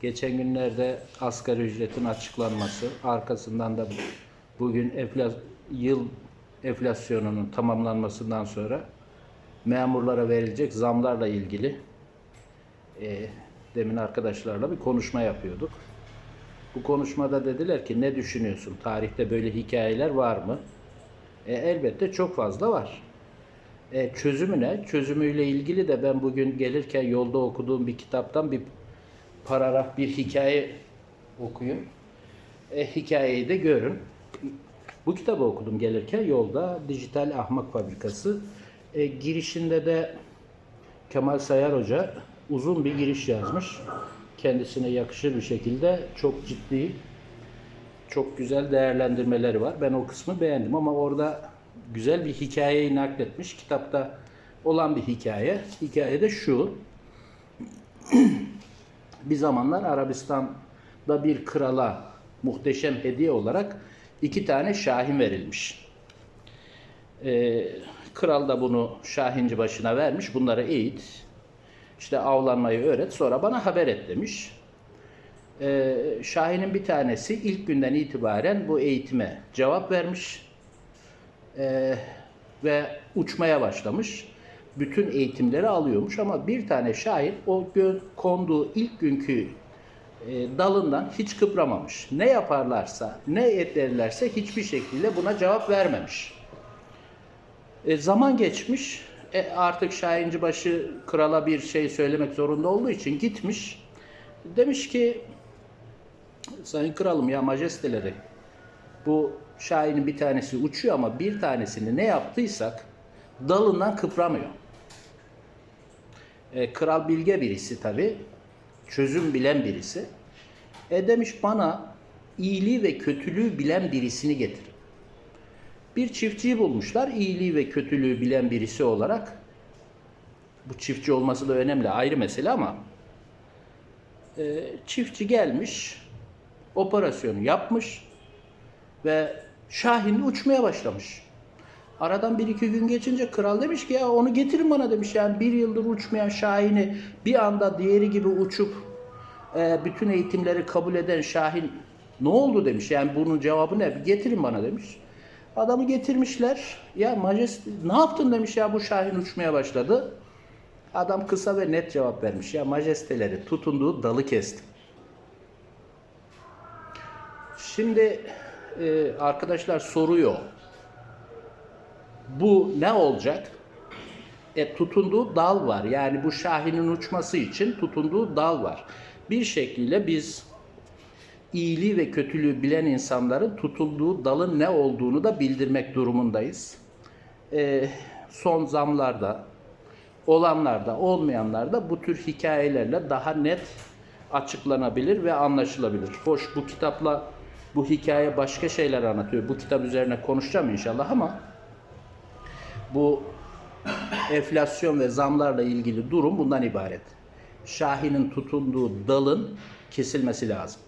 Geçen günlerde asgari ücretin açıklanması, arkasından da bugün enfla- yıl enflasyonunun tamamlanmasından sonra memurlara verilecek zamlarla ilgili e, demin arkadaşlarla bir konuşma yapıyorduk. Bu konuşmada dediler ki ne düşünüyorsun? Tarihte böyle hikayeler var mı? E, elbette çok fazla var. E, çözümü ne? Çözümüyle ilgili de ben bugün gelirken yolda okuduğum bir kitaptan bir paragraf bir hikaye okuyun. E, hikayeyi de görün. Bu kitabı okudum gelirken yolda Dijital Ahmak Fabrikası. E, girişinde de Kemal Sayar Hoca uzun bir giriş yazmış. Kendisine yakışır bir şekilde çok ciddi, çok güzel değerlendirmeleri var. Ben o kısmı beğendim ama orada güzel bir hikayeyi nakletmiş. Kitapta olan bir hikaye. Hikaye de şu. Bir zamanlar Arabistan'da bir krala muhteşem hediye olarak iki tane şahin verilmiş. Ee, kral da bunu şahinci başına vermiş. Bunları eğit, işte avlanmayı öğret, sonra bana haber et demiş. Ee, şahinin bir tanesi ilk günden itibaren bu eğitime cevap vermiş Ee, ve uçmaya başlamış. Bütün eğitimleri alıyormuş ama bir tane şahin o gün konduğu ilk günkü e, dalından hiç kıpramamış. Ne yaparlarsa, ne ederlerse hiçbir şekilde buna cevap vermemiş. E, zaman geçmiş. E, artık Şahinci başı krala bir şey söylemek zorunda olduğu için gitmiş. Demiş ki Sayın kralım ya majesteleri bu Şahin'in bir tanesi uçuyor ama bir tanesini ne yaptıysak dalından kıpramıyor. E, kral bilge birisi tabi. Çözüm bilen birisi. E demiş bana iyiliği ve kötülüğü bilen birisini getir. Bir çiftçiyi bulmuşlar iyiliği ve kötülüğü bilen birisi olarak. Bu çiftçi olması da önemli ayrı mesele ama e, çiftçi gelmiş operasyonu yapmış ve Şahin uçmaya başlamış. Aradan bir iki gün geçince kral demiş ki ya onu getirin bana demiş yani bir yıldır uçmayan Şahin'i bir anda diğeri gibi uçup e, bütün eğitimleri kabul eden Şahin ne oldu demiş yani bunun cevabı ne getirin bana demiş. Adamı getirmişler ya majeste ne yaptın demiş ya bu Şahin uçmaya başladı. Adam kısa ve net cevap vermiş ya majesteleri tutunduğu dalı kestim. Şimdi e, arkadaşlar soruyor. Bu ne olacak? E, tutunduğu dal var. Yani bu şahinin uçması için tutunduğu dal var. Bir şekilde biz iyiliği ve kötülüğü bilen insanların tutulduğu dalın ne olduğunu da bildirmek durumundayız. E, son zamlarda, olanlarda, olmayanlarda bu tür hikayelerle daha net açıklanabilir ve anlaşılabilir. Hoş bu kitapla bu hikaye başka şeyler anlatıyor. Bu kitap üzerine konuşacağım inşallah ama bu enflasyon ve zamlarla ilgili durum bundan ibaret. Şahin'in tutunduğu dalın kesilmesi lazım.